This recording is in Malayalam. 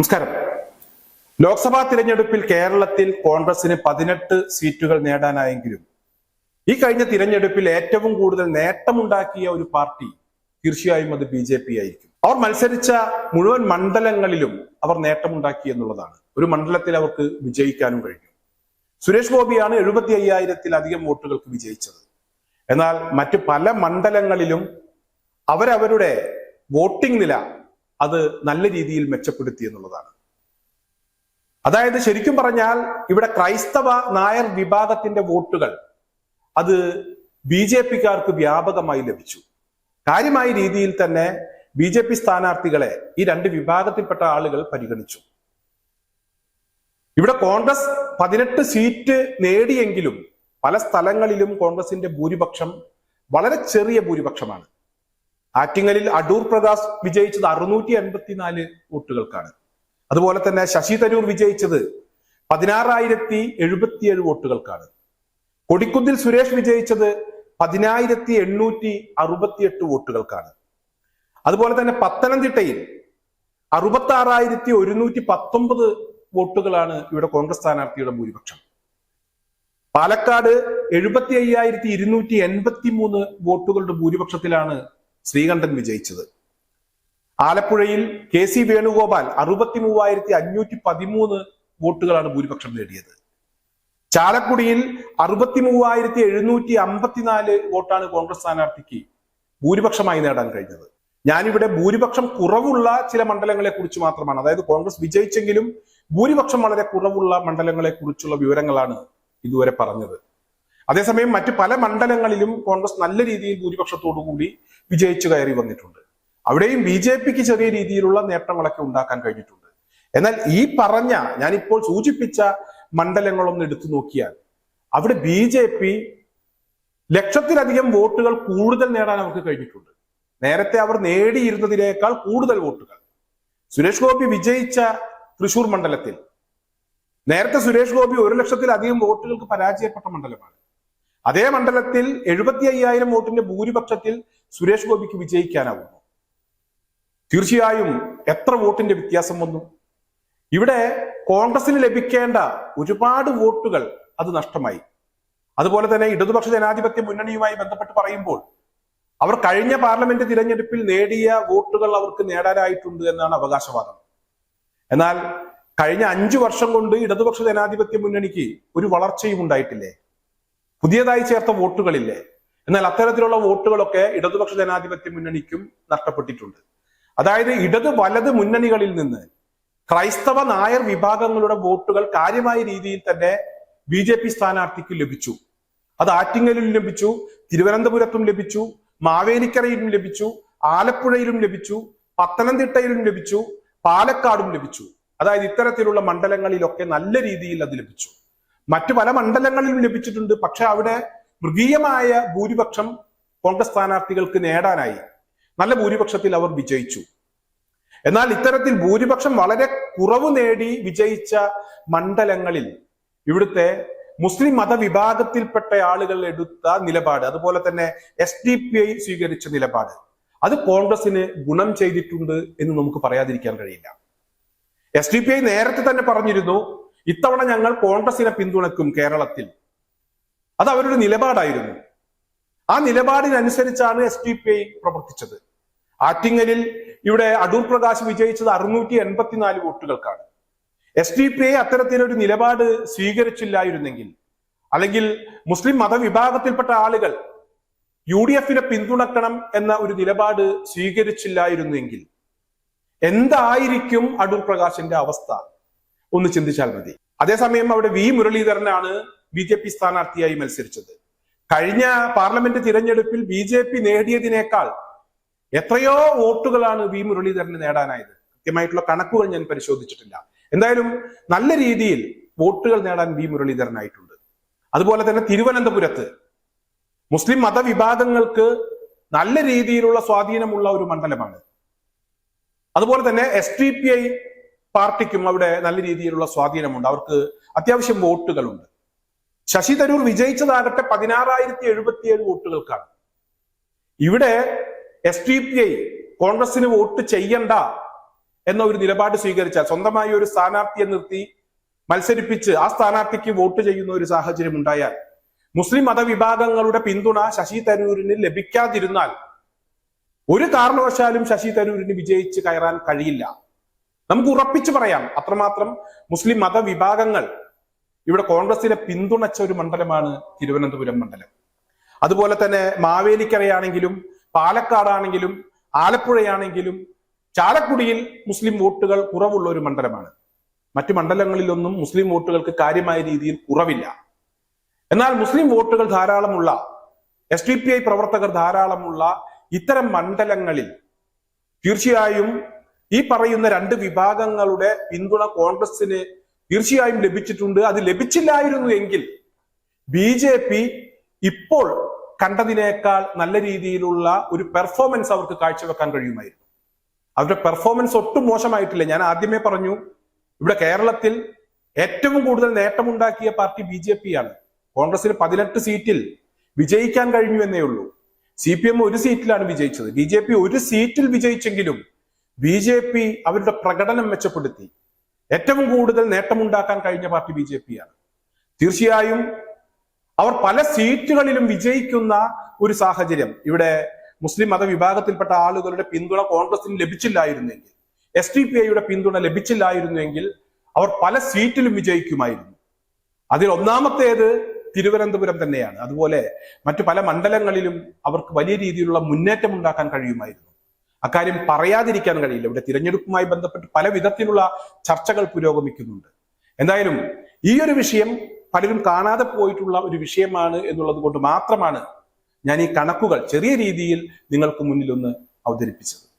നമസ്കാരം. ലോക്സഭാ തിരഞ്ഞെടുപ്പിൽ കേരളത്തിൽ കോൺഗ്രസിന് പതിനെട്ട് സീറ്റുകൾ നേടാനായെങ്കിലും ഈ കഴിഞ്ഞ തിരഞ്ഞെടുപ്പിൽ ഏറ്റവും കൂടുതൽ നേട്ടമുണ്ടാക്കിയ ഒരു പാർട്ടി തീർച്ചയായും അത് ബി ജെ പി ആയിരിക്കും. അവർ മത്സരിച്ച മുഴുവൻ മണ്ഡലങ്ങളിലും അവർ നേട്ടമുണ്ടാക്കി എന്നുള്ളതാണ്. ഒരു മണ്ഡലത്തിൽ അവർക്ക് വിജയിക്കാനും കഴിഞ്ഞു. സുരേഷ് ഗോപിയാണ് എഴുപത്തി അയ്യായിരത്തിലധികം വോട്ടുകൾക്ക് വിജയിച്ചത്. എന്നാൽ മറ്റ് പല മണ്ഡലങ്ങളിലും അവരവരുടെ വോട്ടിംഗ് നില അത് നല്ല രീതിയിൽ മെച്ചപ്പെടുത്തി എന്നുള്ളതാണ്. അതായത് ശരിക്കും പറഞ്ഞാൽ ഇവിടെ ക്രൈസ്തവ നായർ വിഭാഗത്തിന്റെ വോട്ടുകൾ അത് ബി ജെ പിക്കാർക്ക് വ്യാപകമായി ലഭിച്ചു. കാര്യമായ രീതിയിൽ തന്നെ ബി ജെ പി സ്ഥാനാർത്ഥികളെ ഈ രണ്ട് വിഭാഗത്തിൽപ്പെട്ട ആളുകൾ പരിഗണിച്ചു. ഇവിടെ കോൺഗ്രസ് പതിനെട്ട് സീറ്റ് നേടിയെങ്കിലും പല സ്ഥലങ്ങളിലും കോൺഗ്രസിന്റെ ഭൂരിപക്ഷം വളരെ ചെറിയ ഭൂരിപക്ഷമാണ്. ആറ്റിങ്ങലിൽ അടൂർ പ്രകാശ് വിജയിച്ചത് അറുന്നൂറ്റി എൺപത്തിനാല് വോട്ടുകൾക്കാണ്. അതുപോലെ തന്നെ ശശി തരൂർ വിജയിച്ചത് പതിനാറായിരത്തി എഴുപത്തിയേഴ് വോട്ടുകൾക്കാണ്. കൊടിക്കുന്നിൽ സുരേഷ് വിജയിച്ചത് പതിനായിരത്തി എണ്ണൂറ്റി അറുപത്തിയെട്ട് വോട്ടുകൾക്കാണ്. അതുപോലെ തന്നെ പത്തനംതിട്ടയിൽ അറുപത്തി ആറായിരത്തി ഒരുന്നൂറ്റി പത്തൊമ്പത് വോട്ടുകളാണ് ഇവിടെ കോൺഗ്രസ് സ്ഥാനാർത്ഥിയുടെ ഭൂരിപക്ഷം. പാലക്കാട് എഴുപത്തി അയ്യായിരത്തി ഇരുന്നൂറ്റി എൺപത്തി മൂന്ന് വോട്ടുകളുടെ ഭൂരിപക്ഷത്തിലാണ് ശ്രീകണ്ഠൻ വിജയിച്ചത്. ആലപ്പുഴയിൽ കെ സി വേണുഗോപാൽ അറുപത്തി മൂവായിരത്തി അഞ്ഞൂറ്റി പതിമൂന്ന് വോട്ടുകളാണ് ഭൂരിപക്ഷം നേടിയത്. ചാലക്കുടിയിൽ അറുപത്തി മൂവായിരത്തി എഴുന്നൂറ്റി അമ്പത്തിനാല് വോട്ടാണ് കോൺഗ്രസ് സ്ഥാനാർത്ഥിക്ക് ഭൂരിപക്ഷമായി നേടാൻ കഴിഞ്ഞത്. ഞാനിവിടെ ഭൂരിപക്ഷം കുറവുള്ള ചില മണ്ഡലങ്ങളെ കുറിച്ച് മാത്രമാണ്. അതായത് കോൺഗ്രസ് വിജയിച്ചെങ്കിലും ഭൂരിപക്ഷം വളരെ കുറവുള്ള മണ്ഡലങ്ങളെ കുറിച്ചുള്ള വിവരങ്ങളാണ് ഇതുവരെ പറഞ്ഞത്. അതേസമയം മറ്റ് പല മണ്ഡലങ്ങളിലും കോൺഗ്രസ് നല്ല രീതിയിൽ ഭൂരിപക്ഷത്തോടു കൂടി വിജയിച്ചു കയറി വന്നിട്ടുണ്ട്. അവിടെയും ബി ജെ പിക്ക് ചെറിയ രീതിയിലുള്ള നേട്ടങ്ങളൊക്കെ ഉണ്ടാക്കാൻ കഴിഞ്ഞിട്ടുണ്ട്. എന്നാൽ ഈ പറഞ്ഞ ഞാനിപ്പോൾ സൂചിപ്പിച്ച മണ്ഡലങ്ങളൊന്ന് എടുത്തു നോക്കിയാൽ അവിടെ ബി ജെ പി ലക്ഷത്തിലധികം വോട്ടുകൾ കൂടുതൽ നേടാൻ അവർക്ക് കഴിഞ്ഞിട്ടുണ്ട്. നേരത്തെ അവർ നേടിയിരുന്നതിനേക്കാൾ കൂടുതൽ വോട്ടുകൾ. സുരേഷ് ഗോപി വിജയിച്ച തൃശൂർ മണ്ഡലത്തിൽ. നേരത്തെ സുരേഷ് ഗോപി ഒരു ലക്ഷത്തിലധികം വോട്ടുകൾക്ക് പരാജയപ്പെട്ട മണ്ഡലമാണ്. അതേ മണ്ഡലത്തിൽ എഴുപത്തി അയ്യായിരം വോട്ടിന്റെ ഭൂരിപക്ഷത്തിൽ സുരേഷ് ഗോപിക്ക് വിജയിക്കാനാവുന്നു. തീർച്ചയായും എത്ര വോട്ടിന്റെ വ്യത്യാസം വന്നു? ഇവിടെ കോൺഗ്രസിന് ലഭിക്കേണ്ട ഒരുപാട് വോട്ടുകൾ അത് നഷ്ടമായി. അതുപോലെ തന്നെ ഇടതുപക്ഷ ജനാധിപത്യ മുന്നണിയുമായി ബന്ധപ്പെട്ട് പറയുമ്പോൾ അവർ കഴിഞ്ഞ പാർലമെന്റ് തിരഞ്ഞെടുപ്പിൽ നേടിയ വോട്ടുകൾ അവർക്ക് നേടാനായിട്ടുണ്ട് എന്നാണ് അവകാശവാദം. എന്നാൽ കഴിഞ്ഞ അഞ്ചു വർഷം കൊണ്ട് ഇടതുപക്ഷ ജനാധിപത്യ മുന്നണിക്ക് ഒരു വളർച്ചയും ഉണ്ടായിട്ടില്ലേ? പുതിയതായി ചേർത്ത വോട്ടുകളില്ലേ? എന്നാൽ അത്തരത്തിലുള്ള വോട്ടുകളൊക്കെ ഇടതുപക്ഷ ജനാധിപത്യ മുന്നണിക്കും നഷ്ടപ്പെട്ടിട്ടുണ്ട്. അതായത് ഇടത് വലത് മുന്നണികളിൽ നിന്ന് ക്രൈസ്തവ നായർ വിഭാഗങ്ങളുടെ വോട്ടുകൾ കാര്യമായ രീതിയിൽ തന്നെ ബി ജെ പി സ്ഥാനാർത്ഥിക്ക് ലഭിച്ചു. അത് ആറ്റിങ്ങലിലും ലഭിച്ചു തിരുവനന്തപുരത്തും ലഭിച്ചു മാവേലിക്കരയിലും ലഭിച്ചു ആലപ്പുഴയിലും ലഭിച്ചു പത്തനംതിട്ടയിലും ലഭിച്ചു പാലക്കാടും ലഭിച്ചു. അതായത് ഇത്തരത്തിലുള്ള മണ്ഡലങ്ങളിലൊക്കെ നല്ല രീതിയിൽ അത് ലഭിച്ചു. മറ്റു പല മണ്ഡലങ്ങളിലും ലഭിച്ചിട്ടുണ്ട്. പക്ഷെ അവിടെ മൃഗീയമായ ഭൂരിപക്ഷം കോൺഗ്രസ് സ്ഥാനാർത്ഥികൾക്ക് നേടാനായി. നല്ല ഭൂരിപക്ഷത്തിൽ അവർ വിജയിച്ചു. എന്നാൽ ഇത്തരത്തിൽ ഭൂരിപക്ഷം വളരെ കുറവ് നേടി വിജയിച്ച മണ്ഡലങ്ങളിൽ ഇവിടുത്തെ മുസ്ലിം മതവിഭാഗത്തിൽപ്പെട്ട ആളുകൾ എടുത്ത നിലപാട് അതുപോലെ തന്നെ എസ് ഡി പി ഐ സ്വീകരിച്ച നിലപാട് അത് കോൺഗ്രസിന് ഗുണം ചെയ്തിട്ടുണ്ട് എന്ന് നമുക്ക് പറയാതിരിക്കാൻ കഴിയില്ല. എസ് ഡി പി ഐ നേരത്തെ തന്നെ പറഞ്ഞിരുന്നു ഇത്തവണ ഞങ്ങൾ കോൺഗ്രസിനെ പിന്തുണക്കും കേരളത്തിൽ. അത് അവരുടെ നിലപാടായിരുന്നു. ആ നിലപാടിനനുസരിച്ചാണ് എസ് ഡി പി ഐ പ്രവർത്തിച്ചത്. ആറ്റിങ്ങലിൽ ഇവിടെ അടൂർ പ്രകാശ് വിജയിച്ചത് അറുന്നൂറ്റി എൺപത്തിനാല് വോട്ടുകൾക്കാണ്. എസ് ഡി പി ഐ അത്തരത്തിലൊരു നിലപാട് സ്വീകരിച്ചില്ലായിരുന്നെങ്കിൽ അല്ലെങ്കിൽ മുസ്ലിം മതവിഭാഗത്തിൽപ്പെട്ട ആളുകൾ യു ഡി എഫിനെ പിന്തുണക്കണം എന്ന ഒരു നിലപാട് സ്വീകരിച്ചില്ലായിരുന്നെങ്കിൽ എന്തായിരിക്കും അടൂർ പ്രകാശിന്റെ അവസ്ഥ? ഒന്ന് ചിന്തിച്ചാൽ മതി. അതേസമയം അവിടെ വി മുരളീധരനാണ് ബി ജെ പി സ്ഥാനാർത്ഥിയായി മത്സരിച്ചത്. കഴിഞ്ഞ പാർലമെന്റ് തിരഞ്ഞെടുപ്പിൽ ബി ജെ പി നേടിയതിനേക്കാൾ എത്രയോ വോട്ടുകളാണ് വി മുരളീധരന് നേടാനായത്. കൃത്യമായിട്ടുള്ള കണക്കുകൾ ഞാൻ പരിശോധിച്ചിട്ടില്ല. എന്തായാലും നല്ല രീതിയിൽ വോട്ടുകൾ നേടാൻ വി മുരളീധരനായിട്ടുണ്ട്. അതുപോലെ തന്നെ തിരുവനന്തപുരത്ത് മുസ്ലിം മതവിഭാഗങ്ങൾക്ക് നല്ല രീതിയിലുള്ള സ്വാധീനമുള്ള ഒരു മണ്ഡലമാണ്. അതുപോലെ തന്നെ എസ് ടി പി ഐ പാർട്ടിക്കും അവിടെ നല്ല രീതിയിലുള്ള സ്വാധീനമുണ്ട്. അവർക്ക് അത്യാവശ്യം വോട്ടുകളുണ്ട്. ശശി തരൂർ വിജയിച്ചതാകട്ടെ പതിനാറായിരത്തി എഴുപത്തിയേഴ് വോട്ടുകൾക്കാണ്. ഇവിടെ എസ് ടി പി ഐ കോൺഗ്രസിന് വോട്ട് ചെയ്യണ്ട എന്ന ഒരു നിലപാട് സ്വീകരിച്ചാൽ സ്വന്തമായി ഒരു സ്ഥാനാർത്ഥിയെ നിർത്തി മത്സരിപ്പിച്ച് ആ സ്ഥാനാർത്ഥിക്ക് വോട്ട് ചെയ്യുന്ന ഒരു സാഹചര്യം ഉണ്ടായാൽ മുസ്ലിം മതവിഭാഗങ്ങളുടെ പിന്തുണ ശശി തരൂരിന് ലഭിക്കാതിരുന്നാൽ ഒരു കാരണവശാലും ശശി തരൂരിന് വിജയിച്ച് കയറാൻ കഴിയില്ല. നമുക്ക് ഉറപ്പിച്ചു പറയാം. അത്രമാത്രം മുസ്ലിം മതവിഭാഗങ്ങൾ ഇവിടെ കോൺഗ്രസിനെ പിന്തുണച്ച ഒരു മണ്ഡലമാണ് തിരുവനന്തപുരം മണ്ഡലം. അതുപോലെ തന്നെ മാവേലിക്കരയാണെങ്കിലും പാലക്കാടാണെങ്കിലും ആലപ്പുഴയാണെങ്കിലും ചാലക്കുടിയിൽ മുസ്ലിം വോട്ടുകൾ കുറവുള്ള ഒരു മണ്ഡലമാണ്. മറ്റു മണ്ഡലങ്ങളിലൊന്നും മുസ്ലിം വോട്ടുകൾക്ക് കാര്യമായ രീതിയിൽ കുറവില്ല. എന്നാൽ മുസ്ലിം വോട്ടുകൾ ധാരാളമുള്ള എസ് ഡി പി ഐ പ്രവർത്തകർ ധാരാളമുള്ള ഇത്തരം മണ്ഡലങ്ങളിൽ തീർച്ചയായും ഈ പറയുന്ന രണ്ട് വിഭാഗങ്ങളുടെ പിന്തുണ കോൺഗ്രസിന് തീർച്ചയായും ലഭിച്ചിട്ടുണ്ട്. അത് ലഭിച്ചില്ലായിരുന്നു എങ്കിൽ ബി ജെ പി ഇപ്പോൾ കണ്ടതിനേക്കാൾ നല്ല രീതിയിലുള്ള ഒരു പെർഫോമൻസ് അവർക്ക് കാഴ്ചവെക്കാൻ കഴിയുമായിരുന്നു. അവരുടെ പെർഫോമൻസ് ഒട്ടും മോശമായിട്ടില്ല. ഞാൻ ആദ്യമേ പറഞ്ഞു ഇവിടെ കേരളത്തിൽ ഏറ്റവും കൂടുതൽ നേട്ടമുണ്ടാക്കിയ പാർട്ടി ബി ജെ പി ആണ്. കോൺഗ്രസിന് പതിനെട്ട് സീറ്റിൽ വിജയിക്കാൻ കഴിഞ്ഞു എന്നേ ഉള്ളൂ. സി പി എം ഒരു സീറ്റിലാണ് വിജയിച്ചത്. ബി ജെ പി ഒരു സീറ്റിൽ വിജയിച്ചെങ്കിലും ബി ജെ പി അവരുടെ പ്രകടനം മെച്ചപ്പെടുത്തി. ഏറ്റവും കൂടുതൽ നേട്ടമുണ്ടാക്കാൻ കഴിഞ്ഞ പാർട്ടി ബി ജെ പി ആണ് തീർച്ചയായും അവർ പല സീറ്റുകളിലും വിജയിക്കുന്ന ഒരു സാഹചര്യം. ഇവിടെ മുസ്ലിം മതവിഭാഗത്തിൽപ്പെട്ട ആളുകളുടെ പിന്തുണ കോൺഗ്രസിന് ലഭിച്ചില്ലായിരുന്നെങ്കിൽ എസ് ഡി പി ഐയുടെ പിന്തുണ ലഭിച്ചില്ലായിരുന്നുവെങ്കിൽ അവർ പല സീറ്റിലും വിജയിക്കുമായിരുന്നു. അതിൽ ഒന്നാമത്തേത് തിരുവനന്തപുരം തന്നെയാണ്. അതുപോലെ മറ്റു പല മണ്ഡലങ്ങളിലും അവർക്ക് വലിയ രീതിയിലുള്ള മുന്നേറ്റം ഉണ്ടാക്കാൻ കഴിയുമായിരുന്നു. അക്കാര്യം പറയാതിരിക്കാൻ കഴിയില്ല. ഇവിടെ തിരഞ്ഞെടുപ്പുമായി ബന്ധപ്പെട്ട് പല വിധത്തിലുള്ള ചർച്ചകൾ പുരോഗമിക്കുന്നുണ്ട്. എന്തായാലും ഈ ഒരു വിഷയം പലരും കാണാതെ പോയിട്ടുള്ള ഒരു വിഷയമാണ് എന്നുള്ളത് കൊണ്ട് മാത്രമാണ് ഞാൻ ഈ കണക്കുകൾ ചെറിയ രീതിയിൽ നിങ്ങൾക്ക് മുന്നിൽ ഒന്ന് അവതരിപ്പിച്ചത്.